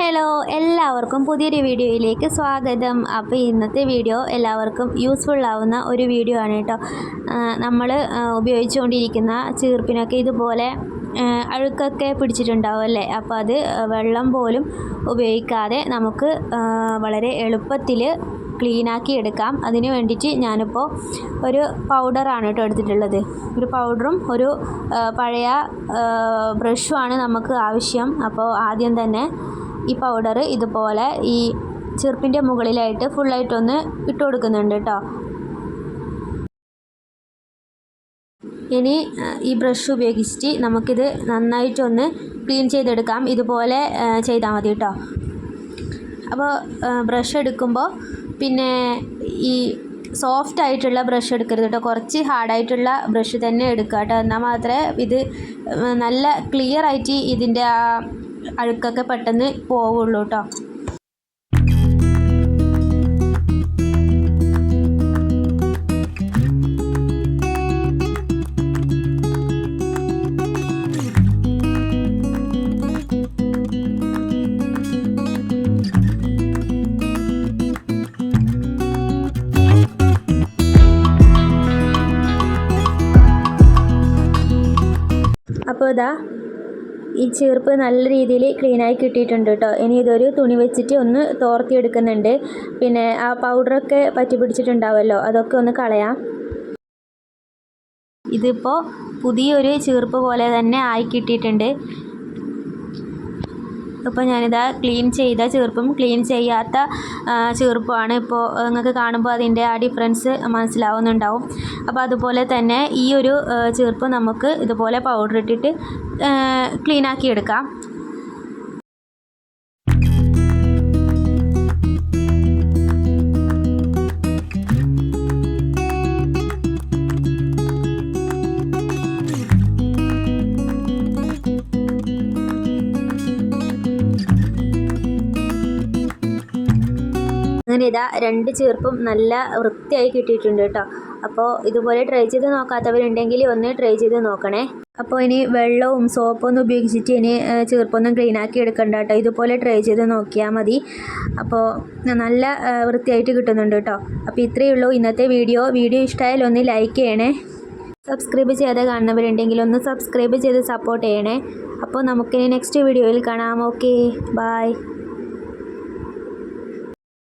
Hello എല്ലാവർക്കും പുതിയൊരു വീഡിയോയിലേക്ക് സ്വാഗതം. അപ്പോൾ ഇന്നത്തെ വീഡിയോ എല്ലാവർക്കും യൂസ്ഫുൾ ആവുന്ന ഒരു വീഡിയോ ആണ് കേട്ടോ. നമ്മൾ ഉപയോഗിച്ചുകൊണ്ടിരിക്കുന്ന ചീർപ്പിനൊക്കെ ഇതുപോലെ അഴുക്കൊക്കെ പിടിച്ചിട്ടുണ്ടാവും അല്ലേ? അപ്പോൾ അത് വെള്ളം പോലും ഉപയോഗിക്കാതെ നമുക്ക് വളരെ എളുപ്പത്തിൽ ക്ലീനാക്കി എടുക്കാം. അതിന് വേണ്ടിയിട്ട് ഞാനിപ്പോൾ ഒരു പൗഡറാണ് കേട്ടോ എടുത്തിട്ടുള്ളത്. ഒരു പൗഡറും ഒരു പഴയ ബ്രഷുമാണ് നമുക്ക് ആവശ്യം. അപ്പോൾ ആദ്യം തന്നെ ഈ പൗഡർ ഇതുപോലെ ഈ ചെറുപ്പിന്റെ മുകളിലായിട്ട് ഫുള്ളായിട്ടൊന്ന് ഇട്ട് കൊടുക്കുന്നുണ്ട് കേട്ടോ ഇനി ഈ ബ്രഷ് ഉപയോഗിച്ചിട്ട് നമുക്കിത് നന്നായിട്ടൊന്ന് ക്ലീൻ ചെയ്തെടുക്കാം. ഇതുപോലെ ചെയ്താൽ മതി കേട്ടോ അപ്പോൾ ബ്രഷ് എടുക്കുമ്പോൾ പിന്നെ ഈ സോഫ്റ്റ് ആയിട്ടുള്ള ബ്രഷ് എടുക്കരുത് കേട്ടോ കുറച്ച് ഹാർഡായിട്ടുള്ള ബ്രഷ് തന്നെ എടുക്കുക കേട്ടോ എന്നാൽ മാത്രമേ ഇത് നല്ല ക്ലിയർ ആയിട്ട് ഇതിന്റെ ആ അഴുക്കൊക്കെ പെട്ടെന്ന് പോവുള്ളൂ കേട്ടോ അപ്പോൾ ഇതാ ഈ ചീർപ്പ് നല്ല രീതിയിൽ ക്ലീനായി കിട്ടിയിട്ടുണ്ട് കേട്ടോ ഇനി ഇതൊരു തുണി വെച്ചിട്ട് ഒന്ന് തോർത്തി എടുക്കുന്നുണ്ട് പിന്നെ ആ പൗഡറൊക്കെ പറ്റി പിടിച്ചിട്ടുണ്ടാവുമല്ലോ അതൊക്കെ ഒന്ന് കളയാം. ഇതിപ്പോൾ പുതിയൊരു ചീർപ്പ് പോലെ തന്നെ ആയി കിട്ടിയിട്ടുണ്ട്. ഇപ്പോൾ ഞാനിതാ ക്ലീൻ ചെയ്ത ചീർപ്പും ക്ലീൻ ചെയ്യാത്ത ചീർപ്പുമാണ് ഇപ്പോൾ നിങ്ങൾക്ക് കാണുമ്പോൾ അതിന്റെ ആ ഡിഫറൻസ് മനസ്സിലാവുന്നുണ്ടാവും. അപ്പോൾ അതുപോലെ തന്നെ ഈ ഒരു ചെറുപ്പം നമുക്ക് ഇതുപോലെ പൗഡർ ഇട്ടിട്ട് ക്ലീൻ ആക്കി എടുക്കാം. അങ്ങനെ ഇതാ രണ്ട് ചീർപ്പും നല്ല വൃത്തിയായി കിട്ടിയിട്ടുണ്ട് കേട്ടോ. അപ്പോൾ ഇതുപോലെ ട്രൈ ചെയ്ത് നോക്കാത്തവരുണ്ടെങ്കിൽ ഒന്ന് ട്രൈ ചെയ്ത് നോക്കണേ. അപ്പോൾ ഇനി വെള്ളവും സോപ്പൊന്നും ഉപയോഗിച്ചിട്ട് ഇനി ചീർപ്പൊന്നും ക്ലീൻ ആക്കി എടുക്കണ്ട കേട്ടോ. ഇതുപോലെ ട്രൈ ചെയ്ത് നോക്കിയാൽ മതി. അപ്പോൾ നല്ല വൃത്തിയായിട്ട് കിട്ടുന്നുണ്ട് കേട്ടോ. അപ്പോൾ ഇത്രയേ ഉള്ളൂ ഇന്നത്തെ വീഡിയോ. വീഡിയോ ഇഷ്ടമായാലും ഒന്ന് ലൈക്ക് ചെയ്യണേ. സബ്സ്ക്രൈബ് ചെയ്യാതെ കാണുന്നവരുണ്ടെങ്കിൽ ഒന്ന് സബ്സ്ക്രൈബ് ചെയ്ത് സപ്പോർട്ട് ചെയ്യണേ. അപ്പോൾ നമുക്കിനി നെക്സ്റ്റ് വീഡിയോയിൽ കാണാം. Okay bye